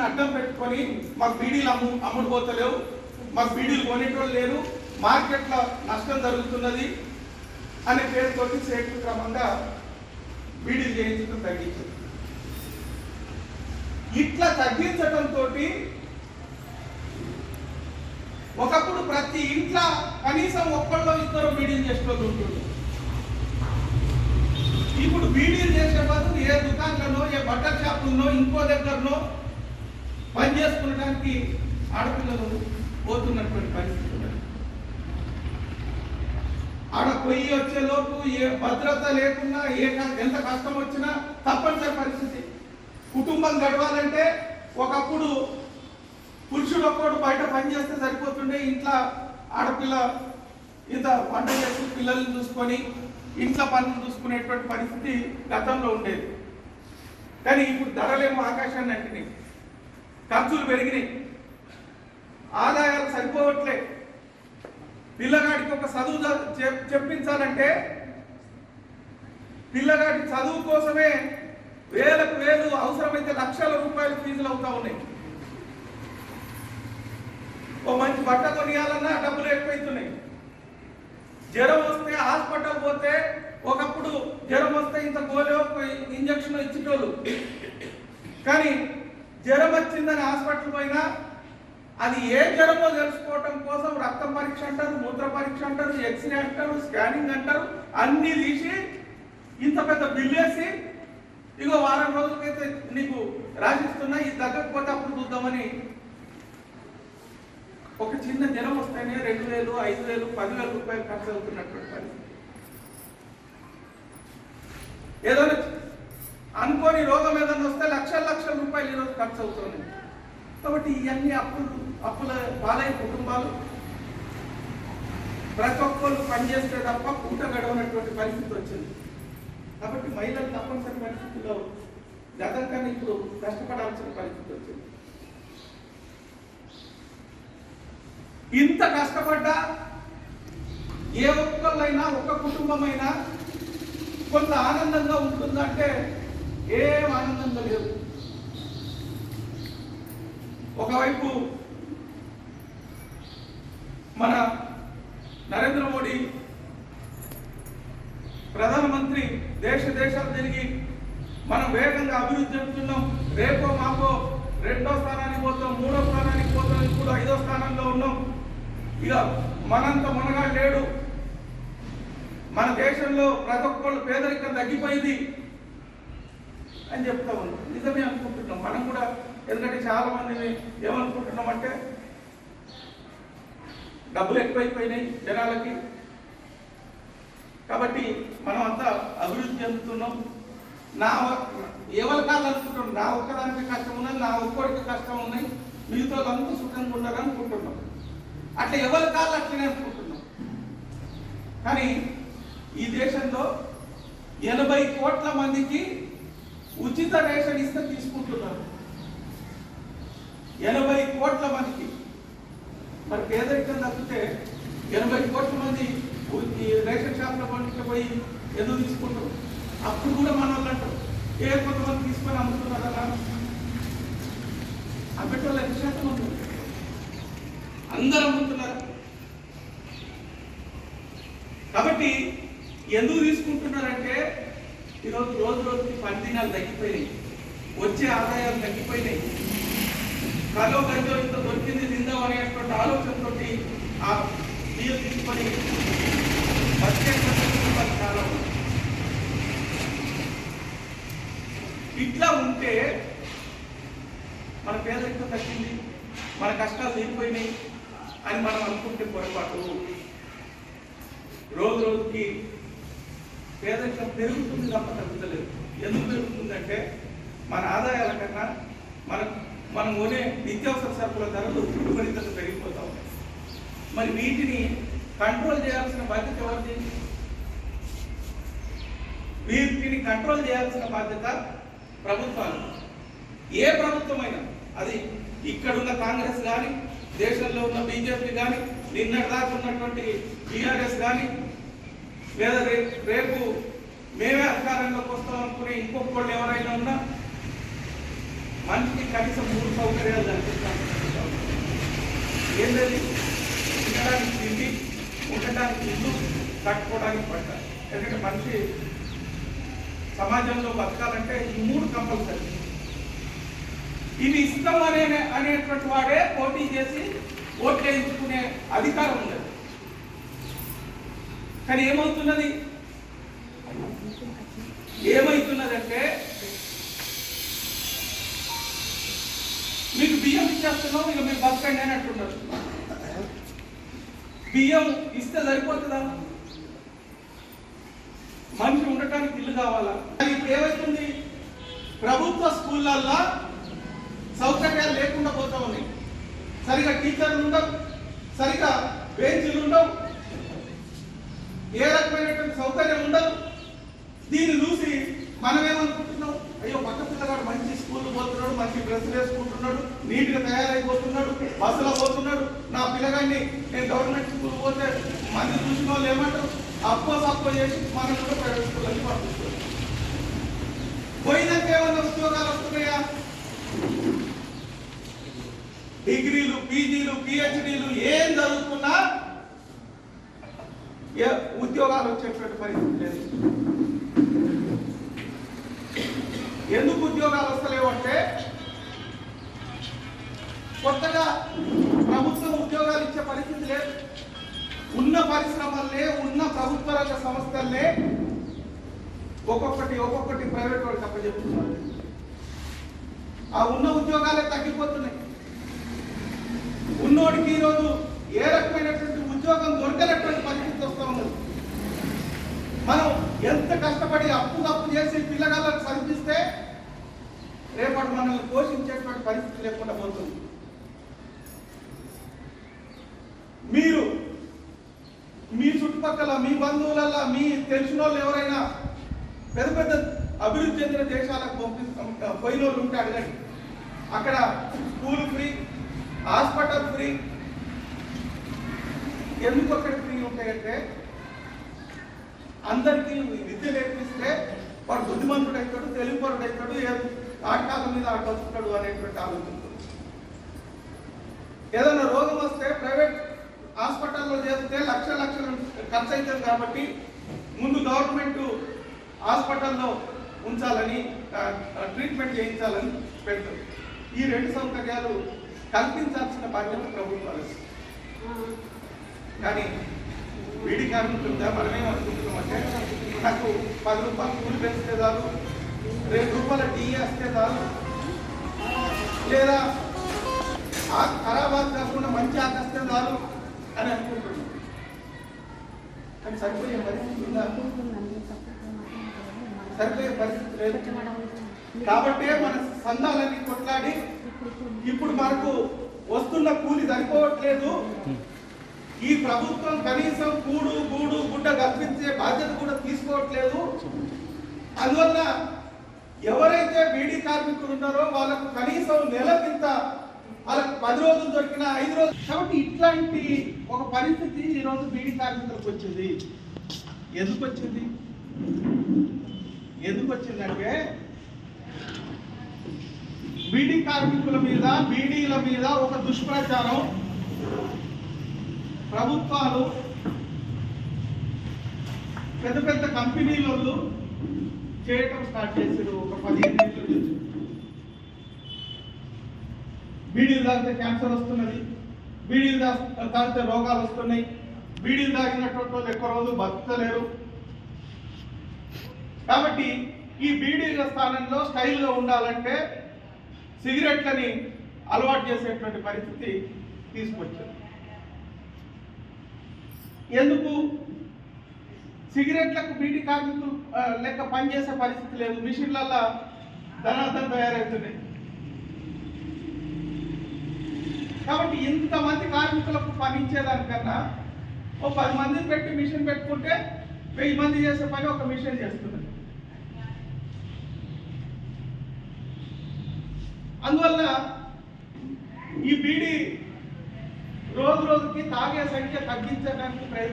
దీన్ని అడ్డం పెట్టుకొని మాకు బీడీలు అమ్ము అమ్ముడు పోతలేవు మాకు బీడీలు కొనేటోళ్ళు లేరు. మార్కెట్లో నష్టం జరుగుతున్నది అనే పేరుతోటి సేట్లు క్రమంగా బీడీలు చేయించడం తగ్గించింది. ఇట్లా తగ్గించడంతో ఒకప్పుడు ప్రతి ఇంట్లో కనీసం ఒక్కళ్ళో ఇద్దరు బీడీలు చేసేటోళ్ళు ఉంటుంది ఇప్పుడు బీడీలు చేసే బదులు ఏ దుకాణంలో ఏ బట్టల షాపుల్లో ఇంకో దగ్గరలో పని చేసుకునడానికి ఆడపిల్లలు పోతున్నటువంటి పరిస్థితి ఆడ పొయ్యి వచ్చేలోపు ఏ భద్రత లేకుండా ఏ ఎంత కష్టం వచ్చినా తప్పనిసరి పరిస్థితి. కుటుంబం గడవాలంటే ఒకప్పుడు పురుషుడు ఒక్కడు బయట పని చేస్తే సరిపోతుండే ఇంట్లో ఆడపిల్ల ఇంత వంట చేసి పిల్లల్ని చూసుకొని ఇంట్లో పనులు చూసుకునేటువంటి పరిస్థితి గతంలో ఉండేది. కానీ ఇప్పుడు ధరలేమో ఆకాశాన్ని అంటినాయి. ఖర్చులు పెరిగినాయి. ఆదాయాలు సరిపోవట్లే. పిల్లగాడికి ఒక చదువు చెప్- చెప్పించాలంటే పిల్లగాడి చదువు కోసమే వేలకు వేలు అవసరమైతే లక్షల రూపాయలు ఫీజులు అవుతా ఉన్నాయి. ఓ మంచి బట్ట కొనియాలన్నా డబ్బులు ఎక్కువైతున్నాయి. జ్వరం వస్తే హాస్పిటల్ పోతే ఒకప్పుడు జ్వరం వస్తే ఇంత గోలే ఇంజక్షన్ ఇచ్చేటోళ్ళు. కానీ జ్వరం వచ్చిందని హాస్పిటల్ పోయినా అది ఏ జ్వరమో తెలుసుకోవటం కోసం రక్త పరీక్ష అంటారు మూత్ర పరీక్ష అంటారు ఎక్స్రే అంటారు స్కానింగ్ అంటారు అన్నీ తీసి ఇంత పెద్ద బిల్ వేసి ఇగో వారం రోజులకైతే నీకు రాసిస్తున్నా ఇది తగ్గకపోతే అప్పుడు చూద్దామని ఒక చిన్న జ్వరం వస్తేనే రెండు వేలు ఐదు వేలు పదివేల రూపాయలు ఖర్చు అవుతున్నటువంటి పరిస్థితి. ఏదో అనుకోని రోగం ఏదైనా వస్తే లక్షల లక్షల రూపాయలు ఈరోజు ఖర్చు అవుతున్నాయి. కాబట్టి ఇవన్నీ అప్పులు అప్పుల బాలయ్య కుటుంబాలు ప్రతి ఒక్కరు పనిచేస్తే తప్ప పూట గడవనటువంటి పరిస్థితి వచ్చింది. కాబట్టి మహిళలు తప్పనిసరి పరిస్థితుల్లో గతం కన్నా ఇప్పుడు కష్టపడాల్సిన పరిస్థితి వచ్చింది. ఇంత కష్టపడ్డా ఏ ఒక్కళ్ళైనా ఒక్క కుటుంబమైనా కొంత ఆనందంగా ఉంటుందంటే ఏం ఆనందంగా లేదు ఒకవైపు మన నరేంద్ర మోడీ ప్రధానమంత్రి దేశ దేశాలు తిరిగి మనం వేగంగా అభివృద్ధి చెందుతున్నాం. రేపో మాపో రెండో స్థానానికి పోతాం మూడో స్థానానికి పోతాం ఇప్పుడు ఐదో స్థానంలో ఉన్నాం. ఇక మనంత మనగా లేడు మన దేశంలో ప్రతి ఒక్కళ్ళు పేదరికం తగ్గిపోయింది. అని చెప్తా ఉన్నాం నిజమే అనుకుంటున్నాం. మనం కూడా ఎందుకంటే చాలా మందిని ఏమనుకుంటున్నాం అంటే డబ్బులు ఎక్కువైపోయినాయి జనాలకి. కాబట్టి మనం అంతా అభివృద్ధి చెందుతున్నాం. నా ఎవరు కాదనుకుంటున్నాం నా ఒక్కదానికి కష్టం ఉన్నది నా ఒక్కడికి కష్టం ఉన్నాయి మీతో అంతా సుఖంగా ఉన్నారు అనుకుంటున్నాం. అట్లా ఎవరు కాదు అట్లనే అనుకుంటున్నాం. కానీ ఈ దేశంలో ఎనభై కోట్ల మందికి ఉచిత రేషన్ ఇస్తే తీసుకుంటున్నారు. ఎనభై కోట్ల మందికి. మరి పేదరికం తప్పితే ఎనభై కోట్ల మంది రేషన్ షాప్ల పండుగ పోయి ఎందుకు తీసుకుంటారు? అప్పుడు కూడా మన వాళ్ళు అంటారు ఏ కొంతమంది తీసుకొని అలా అమ్మేటోళ్ళు ఎంత శాతం ఉంది? అందరూ అమ్ముతున్నారు? కాబట్టి ఎందుకు తీసుకుంటున్నారంటే ఈరోజు రోజు రోజుకి పని దినాలు తగ్గిపోయినాయి. వచ్చే ఆదాయాలు తగ్గిపోయినాయి. కలో గంజో ఇంత దొరికింది తిందాం అనేటువంటి ఆలోచనతో ఆ నీరు తీసుకొని బతికే కాలం ఇట్లా ఉంటే మన పేదరికం తగ్గింది మన కష్టాలు తీరిపోయినాయి అని మనం అనుకుంటే పొరపాటు. రోజు రోజుకి పేదరికం పెరుగుతుంది తప్ప తగ్గుతలేదు. ఎందుకు పెరుగుతుందంటే మన ఆదాయాల కన్నా మన మనం కొనే నిత్యావసర సరుకుల ధరలు విపరీతంగా పెరిగిపోతా ఉన్నాయి. మరి వీటిని కంట్రోల్ చేయాల్సిన బాధ్యత ఎవరిది? వీటిని కంట్రోల్ చేయాల్సిన బాధ్యత ప్రభుత్వాలు. ఏ ప్రభుత్వమైనా అది ఇక్కడున్న కాంగ్రెస్ కానీ దేశంలో ఉన్న బీజేపీ కానీ నిన్నటిదాకా ఉన్నటువంటి టీఆర్ఎస్ కానీ లేదా రేపు రేపు మేమే అధికారంలోకి వస్తాం అనుకునే ఇంకొకళ్ళు ఎవరైనా ఉన్నా మనిషికి కనీసం మూడు సౌకర్యాలు కల్పిస్తాను ఏంటది? తినడానికి తిండి ఉండటానికి ఇల్లు కట్టుకోవడానికి పట్ట. ఎందుకంటే మనిషి సమాజంలో బతకాలంటే ఈ మూడు కంపల్సరీ. ఇవి ఇష్టం అనే అనేటువంటి వాడే పోటీ చేసి ఓట్లు వేయించుకునే అధికారం ఉండదు. కానీ ఏమవుతున్నది? ఏమవుతున్నదంటే మీకు బియ్యం ఇచ్చేస్తున్నాం ఇక మీరు బతకండి అని అంటున్నారు. బియ్యం ఇస్తే సరిపోతుందా? మనిషి ఉండటానికి ఇల్లు కావాలా? ఇప్పుడు ఏమవుతుంది? ప్రభుత్వ స్కూళ్ళల్లో సౌకర్యాలు లేకుండా పోతా ఉన్నాయి. సరిగా టీచర్లు ఉండవు సరిగా బెంచ్లు ఉండవు. సౌకర్యం ఉండదు. దీన్ని చూసి మనం ఏమనుకుంటున్నాం అయ్యో పక్క పిల్లగాడు మంచి స్కూల్ పోతున్నాడు మంచి డ్రెస్ వేసుకుంటున్నాడు నీట్గా తయారైపోతున్నాడు బస్సులో పోతున్నాడు. నా పిల్లగాడిని నేను గవర్నమెంట్ స్కూల్ పోతే మంది చూసిన వాళ్ళు ఏమంటారు? అప్పో సప్పో చేసి మనం కూడా ప్రైవేట్ స్కూల్కి పంపిస్తున్నాం పోయినాక ఏమన్నా ఉద్యోగాలు వస్తున్నాయా? డిగ్రీలు పీజీలు పిహెచ్డీలు ఏం చదువుకున్నా ఉద్యోగాలు వచ్చేటువంటి పరిస్థితి లేదు. ఎందుకు ఉద్యోగాలు వస్తలేవు అంటే కొత్తగా ప్రభుత్వం ఉద్యోగాలు ఇచ్చే పరిస్థితి లేదు. ఉన్న పరిశ్రమల్లే ఉన్న ప్రభుత్వ రంగ సంస్థల్లే ఒక్కొక్కటి ఒక్కొక్కటి ప్రైవేట్ వాళ్ళకి అప్పచెప్తున్నారు. ఆ ఉన్న ఉద్యోగాలే తగ్గిపోతున్నాయి ఉన్నోడికి ఈరోజు ఏ రకమైనటువంటి ఉద్యోగం దొరకనటువంటి పరిస్థితి వస్తూ ఉన్నది మనం ఎంత కష్టపడి అప్పు అప్పు చేసి పిల్లగాళ్ళకు చదివిస్తే రేపటి మనల్ని లేకుండా పోతుంది. మీరు మీ చుట్టుపక్కల మీ బంధువులల్లో మీ తెలిసిన వాళ్ళు ఎవరైనా పెద్ద పెద్ద అభివృద్ధి చెందిన దేశాలకు పంపిస్తాం పోయిన వాళ్ళు ఉంటే అడగండి. అక్కడ స్కూల్ ఫ్రీ హాస్పిటల్ ఫ్రీ. ఎందుకు అక్కడ ఫ్రీ ఉంటాయంటే అందరికీ విద్య నేర్పిస్తే వాడు బుద్ధిమంతుడు అవుతాడు తెలివిపరుడు అవుతాడు ఏ- మీద ఆట వస్తాడు అనేటువంటి ఆలోచన ఏదైనా రోగం వస్తే ప్రైవేట్ హాస్పిటల్లో చేస్తే లక్ష లక్షలు ఖర్చు అవుతుంది కాబట్టి ముందు గవర్నమెంట్ హాస్పిటల్లో ఉంచాలని ట్రీట్మెంట్ చేయించాలని పెడుతుంది. ఈ రెండు సౌకర్యాలు కల్పించాల్సిన బాధ్యత ప్రభుత్వాలు కానీ వీడి కార్మికులుగా మనమేం అనుకుంటున్నామంటే నాకు పది రూపాయలు కూలి పెంచితే చాలు రెండు రూపాయల టీ వేస్తే చాలు. లేదా ఆ ఖరాబాద్ కాకుండా మంచి ఆకస్తే చాలు అని అనుకుంటున్నాం కానీ సరిపోయే పరిస్థితి ఉందా? సరిపోయే పరిస్థితి లేదు. కాబట్టి మన సంఘాలన్నీ కొట్లాడి ఇప్పుడు మనకు వస్తున్న కూలి సరిపోవట్లేదు. ఈ ప్రభుత్వం కనీసం కూడు గూడు గుడ్డ కల్పించే బాధ్యత కూడా తీసుకోవట్లేదు. అందువల్ల ఎవరైతే బీడీ కార్మికులు ఉన్నారో వాళ్ళకు కనీసం నెల కింద వాళ్ళకి పది రోజులు దొరికిన ఐదు రోజులు కాబట్టి ఇట్లాంటి ఒక పరిస్థితి ఈ రోజు బీడీ కార్మికులకు వచ్చింది. ఎందుకు వచ్చింది? ఎందుకు వచ్చిందంటే బీడీ కార్మికుల మీద బీడీల మీద ఒక దుష్ప్రచారం. ప్రభుత్వాలు పెద్ద పెద్ద కంపెనీలు చేయటం స్టార్ట్ చేశారు ఒక పదిహేను ఏళ్ళ నుంచి. బీడీలు తాగితే క్యాన్సర్ వస్తున్నది బీడీలు తా- తాగితే రోగాలు వస్తున్నాయి. బీడీలు తాగినటువంటి వాళ్ళు ఎక్కువ రోజులు బతకలేరు. కాబట్టి ఈ బీడీల స్థానంలో స్టైల్గా ఉండాలంటే సిగరెట్లని అలవాటు చేసేటువంటి పరిస్థితి తీసుకొచ్చారు. ఎందుకు? సిగరెట్లకు బీడీ కార్మికులు లెక్క పనిచేసే పరిస్థితి లేదు. మిషన్లల్లో ధనార్థం తయారవుతున్నాయి. కాబట్టి ఇంతమంది కార్మికులకు పనిచ్చేదానికన్నా ఓ పది మందిని పెట్టి మిషన్ పెట్టుకుంటే వెయ్యి మంది చేసే పని ఒక మిషన్ చేస్తున్నది అందువల్ల ఈ బీడీ రోజు రోజుకి తాగే సంఖ్య తగ్గించడానికి ప్రయత్నం